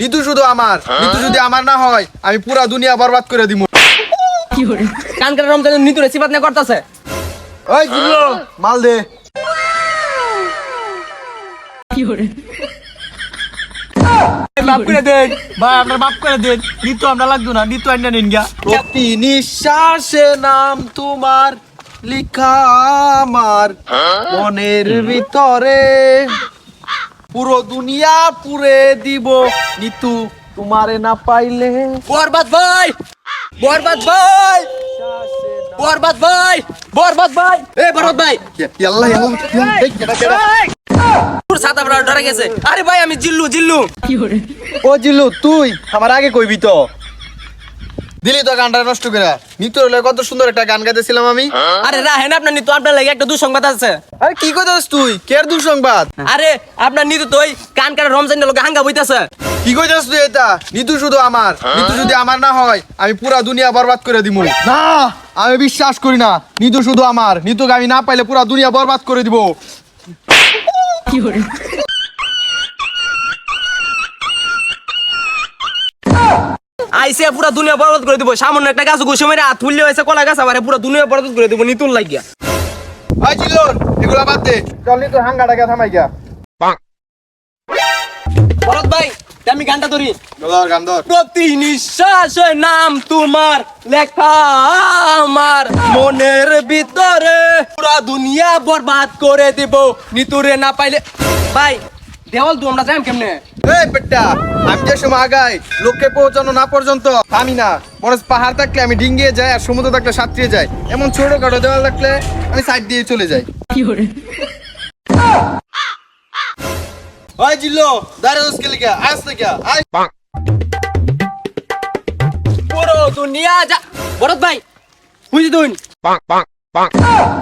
নিতু শুধু আমার। নিতু যদি আমার না হয় আমি পুরা দুনিয়া বরবাদ করে দিব কানকার রমজান নিতুরে সিবাত না করতেছে। ওই জিল্লু মাল দে। মাফ করে দেন। ভাই আপনার মাফ করে দেন। নিতো আমরা লাগতো না নিতো আইনা নিন গা প্রতি নিঃশ্বাসে নাম তোমার লিখা আমার মনের ভিতরে। পুরো দুনিয়া পুরে দিব। নিতু তোমারে না পাইলে। বরবাদ ভাই! বরবাদ ভাই! বরবাদ ভাই! বরবাদ ভাই! এ বরবাদ ভাই! ইয়াল্লা ইয়াল্লা ইয়াল্লা, এই কেডা, কেডা? তোর ছাতা বড় ডরে গেছে। আরে ভাই আমি জিল্লু জিল্লু। ও জিল্লু তুই আমার আগে কইবি তো। দিলি তো গানটা নষ্ট করে। নিতুর হলে কত সুন্দর একটা গান গাইতেছিলাম আমি। আরে রাহেন আপনার নিতু আপনার লাগে একটা দুঃসংবাদ আছে। আরে কি কইতাছিস তুই? কের দুঃসংবাদ? আরে আপনার নিতু তো ওই কানকার রমজান লোকে হাঙ্গা বইতাছে। কি কইতাছিস তুই এটা? নিতু শুধু আমার। নিতু যদি আমার না হয় আমি পুরা দুনিয়া বরবাদ করে দিব না! আমি বিশ্বাস করি না নিতু শুধু আমার। নিতুকে আমি না পাইলে পুরা দুনিয়া বরবাদ করে দিব। আইসে পুরা দুনিয়া বরবাদ করে দিব। সামান্য একটা গাছ ঘুষে মেরে হাত ফুললে হয়েছে কলা গাছ আবার পুরা দুনিয়া বরবাদ করে দিব নিতুল লাগিয়া। ভাই এগুলা বাদ দে। চল নিতুর হাঙ্গাটাকে থামাই গিয়া। ভরত ভাই আমি গানটা ধরি। গান ধর। প্রতি নিঃশ্বাসে নাম তোমার লেখা আমার। মনের ভিতরে পুরা দুনিয়া বরবাদ করে দেব। নিতুরে না পাইলে ভাই দেওয়াল তো আমরা যাই কেমনে? এই আমি যে সময় আগাই লোককে পৌঁছানো না পর্যন্ত আমি না। মনে পাহাড় থাকলে আমি ডিঙ্গিয়ে যাই আর সমুদ্র থাকলে সাঁতরিয়ে যাই। এমন ছোট খাটো দেওয়াল থাকলে আমি সাইড দিয়ে চলে যাই। ওই জিল্লো দাঁড়িয়ে দোষকে লিখে আস থেকে আয়। পুরো দুনিয়া যা। ভরত ভাই বুঝি তুই?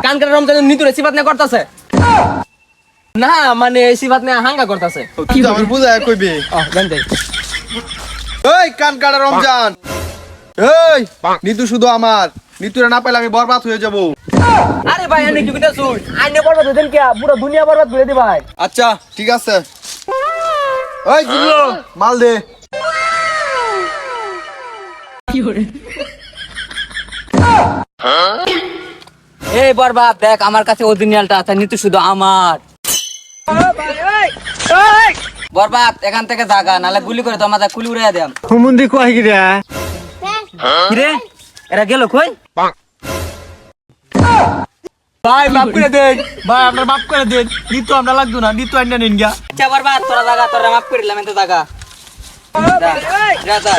কানকার রমজান নিতুরে সিবাত না করতেছে। না মানে সিবাত না হাঙ্গা করতেছে। তো আমার বুঝায় কইবি। জানতে এই কান কাটা রমজান। এই নিতু শুধু আমার। নিতুরে না পাইলে আমি বরবাদ হয়ে যাব। আরে ভাই আনে কি কইতা শুন আইনে বরবাদ দেন কি? পুরো দুনিয়া বরবাদ করে দি ভাই। আচ্ছা ঠিক আছে। ওই জিল্লো মাল দে। কি হরে এই বরবাদ দেখ আমার কাছে অরিজিনালটা আছে নিতু শুধু আমার। বরবাদ এখান থেকে জাগা নালে গুলি করে তো আমাদের কুলি উড়াইয়া দেম হুমুন্দি কয় কি রে কিরে? এরা গেল কই? ভাই মাফ করে দেন। ভাই আপনার মাফ করে দেন। নিতো আমরা লাগতো না নিতো আইনা নিন গা আচ্ছা বরবাদ তোরা জাগা তোরা মাফ করে দিলাম এত জাগা। যা, যা, যা।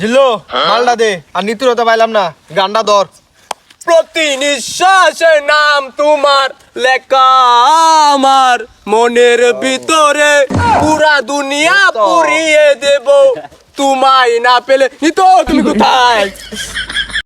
জিল্লো মালটা দে। আর নিতুর তো পাইলাম না। গান্ডা ধর। প্রতি নিঃশ্বাসে নাম তোমার লেখা আমার মনের ভিতরে। পুরা দুনিয়া পুরিয়ে দেব। তোমায় না পেলে নিতো তুমি কোথায়?